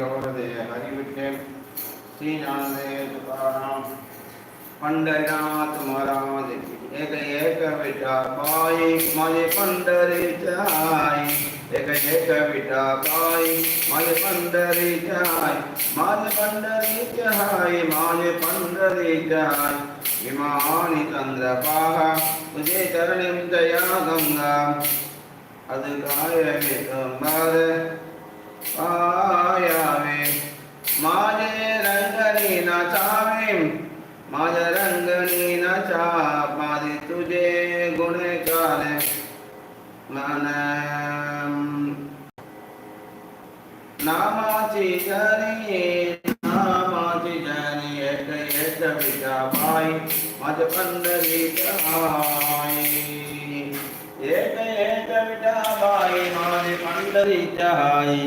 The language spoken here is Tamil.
கவரது அறிவிட்டு ஸ்ரீநாதே துகாராம் பண்டரிநாத் மராது ஏக ஏக விட்டா பாய் மலை பண்டரி ஜாய் ஏக ஏக விட்டா பாய் மலை பண்டரி ஜாய் மால பண்டரி ஜாய் மால பண்டரி ஜாய் விமானி தந்திர பாக உதே தரணிம் தயா கங்கா அது காயமே माजे रंगनी नाचावे माज रंगनी नाचा मादे तुझे गुण काले मन। नामाची जरी नामाची जरी एक एक विचा बाई मज पंढरी आई एक एक विटा बाई माझे पंढरी आई